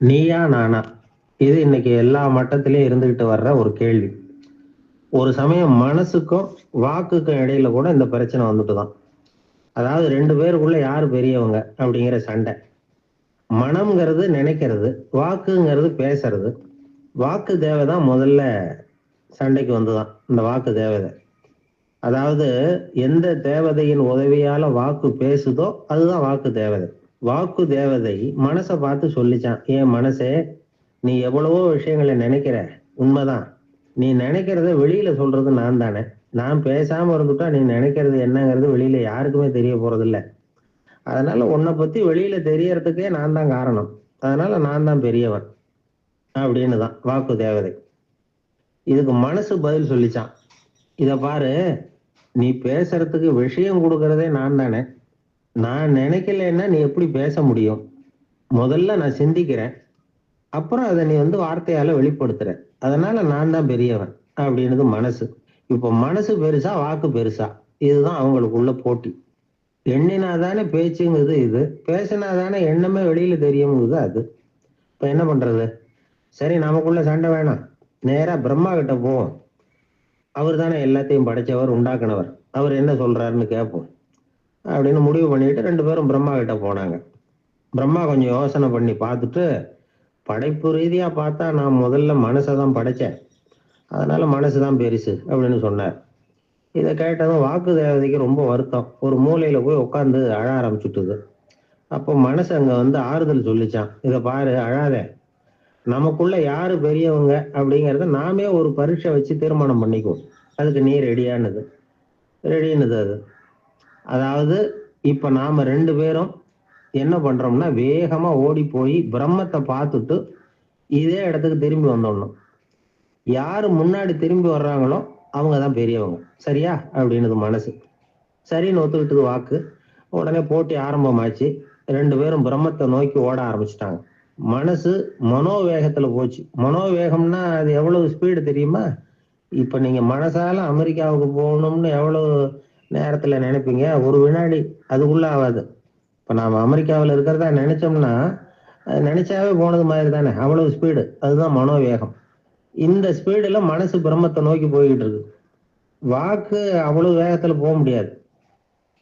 நீயா நானா? இது இன்னைக்கு எல்லா மட்டத்திலயும் இருந்துகிட்டு வர்ற ஒரு கேள்வி. ஒரு சமயம் மனசுக்கும் வாக்குக்கும் இடையில கூட இந்த பிரச்சனை வந்துட்டு தான் அதாவது ரெண்டு பேருக்குள்ள யார் பெரியவங்க அப்படிங்கிற சண்டை. மனம்ங்கிறது நினைக்கிறது வாக்குங்கிறது பேசுறது. வாக்கு தேவை தான் முதல்ல சண்டைக்கு வந்துதான் இந்த வாக்கு தேவதை அதாவது எந்த தேவதையின் உதவியால வாக்கு பேசுதோ அதுதான் வாக்கு தேவதை வாக்கு தேவதை மனசை பார்த்து சொல்லிச்சான். ஏன் மனசே நீ எவ்வளவோ விஷயங்களை நினைக்கிற. உண்மைதான். நீ நினைக்கிறத வெளியில சொல்றது நான் தானே. நான் பேசாம இருந்துட்டா நீ நினைக்கிறது என்னங்கிறது வெளியில யாருக்குமே தெரிய போறது இல்ல அதனால உன்னை பத்தி வெளியில தெரியறதுக்கே நான் தான் காரணம். அதனால நான் தான் பெரியவன். அப்படின்னு தான் வாக்கு தேவதை. இதுக்கு மனசு பதில் சொல்லிச்சான். இத பாரு நீ பேசுறதுக்கு விஷயம் கொடுக்கறதே நான் தானே. நான் நினைக்கலைன்னா நீ எப்படி பேச முடியும்? முதல்ல நான் சிந்திக்கிறேன். அப்புறம் அதை நீ வந்து வார்த்தையால வெளிப்படுத்துற. அதனால நான் தான் பெரியவன் அப்படின்றது மனசு. இப்போ மனசு பெருசா வாக்கு பெருசா. இதுதான் அவங்களுக்குள்ள போட்டி. எண்ணினாதானே பேச்சுங்கிறது இது. பேசினாதானே எண்ணமே வெளியில தெரியுங்கிறது அது. இப்ப என்ன பண்றது? சரி நமக்குள்ள சண்டை வேணாம். நேரா பிரம்மா கிட்ட போவோம். அவர் தானே எல்லாத்தையும் படைச்சவர் உண்டாக்குனவர். அவர் என்ன சொல்றாருன்னு கேட்போம். அப்படின்னு முடிவு பண்ணிட்டு ரெண்டு பேரும் பிரம்மா கிட்ட போனாங்க. பிரம்மா கொஞ்சம் யோசனை பண்ணி பார்த்துட்டு படைப்பு ரீதியாக பார்த்தா நான் முதல்ல மனசை தான் படைச்சேன். அதனால மனசு தான் பெருசு அப்படின்னு சொன்னார். இதை கேட்டதும் வாக்கு தேவதைக்கு ரொம்ப வருத்தம். ஒரு மூலையில போய் உட்காந்து அழ ஆரம்பிச்சுட்டுது. அப்போ மனசு அங்க வந்து ஆறுதல் சொல்லிச்சான். இதை பாரு அழாத. நமக்குள்ள யாரு பெரியவங்க அப்படிங்கிறத நாமே ஒரு பரீட்சை வச்சு தீர்மானம் பண்ணிக்குவோம். அதுக்கு நீ ரெடியானது ரெடின்னுது அது. அதாவது இப்ப நாம ரெண்டு பேரும் என்ன பண்றோம்னா வேகமா ஓடி போய் பிரம்மத்தை பார்த்துட்டு இதே இடத்துக்கு திரும்பி வந்தோம்னா யாரு முன்னாடி திரும்பி வர்றாங்களோ அவங்க தான் பெரியவங்க. சரியா? அப்படின்னது மனசு. சரின்னு ஒத்துக்கிட்டது வாக்கு. உடனே போட்டி ஆரம்பமாச்சு. ரெண்டு பேரும் பிரம்மத்தை நோக்கி ஓட ஆரம்பிச்சிட்டாங்க. மனசு மனோவேகத்துல போச்சு. மனோவேகம்னா அது எவ்வளவு ஸ்பீடு தெரியுமா? இப்ப நீங்க மனசால அமெரிக்காவுக்கு போகணும்னு எவ்வளவு நேரத்துல நினைப்பீங்க. ஒரு வினாடி அதுக்குள்ள ஆகாது இப்ப நாம அமெரிக்காவில் இருக்கிறதா நினைச்சோம்னா அது நினைச்சாவே போனது மாதிரி தானே. அவ்வளவு ஸ்பீடு அதுதான் மனோவேகம். இந்த ஸ்பீடுல மனசு பிரம்மத்தை நோக்கி போய்கிட்டு இருக்கு. வாக்கு அவ்வளவு வேகத்துல போக முடியாது.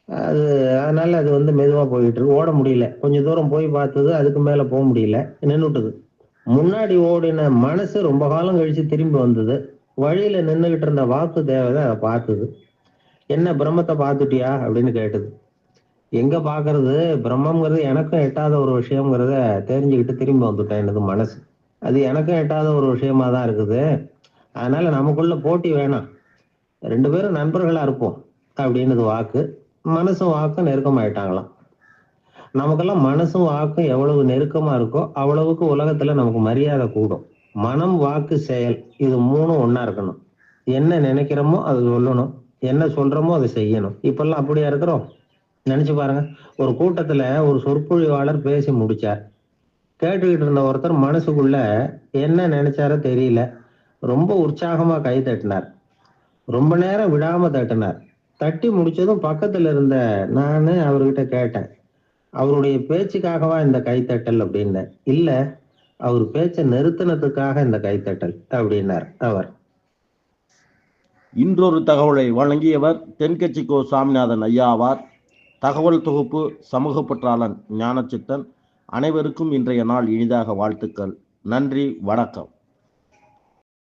அது அதனால அது வந்து மெதுவா போயிட்டு இருக்கு. ஓட முடியல. கொஞ்சம் தூரம் போய் பார்த்தது அதுக்கு மேல போக முடியல. நின்றுட்டுது முன்னாடி ஓடின மனசு ரொம்ப காலம் கழிச்சு திரும்பி வந்தது. வழியில நின்றுகிட்டு இருந்த வாக்கு தேவதை அதை பார்த்தது. என்ன பிரம்மத்தை பார்த்துட்டியா? அப்படின்னு கேட்டது. எங்க பாக்குறது பிரம்மங்கிறது எனக்கும் எட்டாத ஒரு விஷயங்கிறத தெரிஞ்சுக்கிட்டு திரும்பி வந்துட்டேன் எனது மனசு. அது எனக்கும் எட்டாத ஒரு விஷயமா தான் இருக்குது. அதனால நமக்குள்ள போட்டி வேணாம். ரெண்டு பேரும் நண்பர்களா இருப்போம் அப்படின்னது வாக்கு. மனசும் வாக்கும் நெருக்கமாயிட்டாங்களாம். நமக்கெல்லாம் மனசும் வாக்கும் எவ்வளவு நெருக்கமா இருக்கோ அவ்வளவுக்கு உலகத்துல நமக்கு மரியாதை கூடும். மனம் வாக்கு செயல் இது மூணும் ஒன்னா இருக்கணும். என்ன நினைக்கிறோமோ அது சொல்லணும். என்ன சொல்றோமோ அதை செய்யணும். இப்பெல்லாம் அப்படியா இருக்கிறோம்? நினைச்சு பாருங்க. ஒரு கூட்டத்துல ஒரு சொற்பொழிவாளர் பேசி முடிச்சார். கேட்டுக்கிட்டு இருந்த ஒருத்தர் மனசுக்குள்ள என்ன நினைச்சாரோ தெரியல. ரொம்ப உற்சாகமா கை தட்டினார். ரொம்ப நேரம் விடாம தட்டினார். தட்டி முடிச்சதும் பக்கத்துல இருந்த நானு அவர்கிட்ட கேட்டேன். அவருடைய பேச்சுக்காகவா இந்த கைத்தட்டல் அப்படின்னேன் இல்ல அவர் பேச்சை நிறுத்தினதுக்காக இந்த கைத்தட்டல் அப்படின்னார் அவர். இன்றொரு தகவலை வழங்கியவர் தென்கட்சிக்கோ சாமிநாதன் ஐயா ஆவார். தகவல் தொகுப்பு சமூக பற்றாளன் ஞானச்சித்தன். அனைவருக்கும் இன்றைய நாள் இனிதாக வாழ்த்துக்கள். நன்றி வணக்கம்.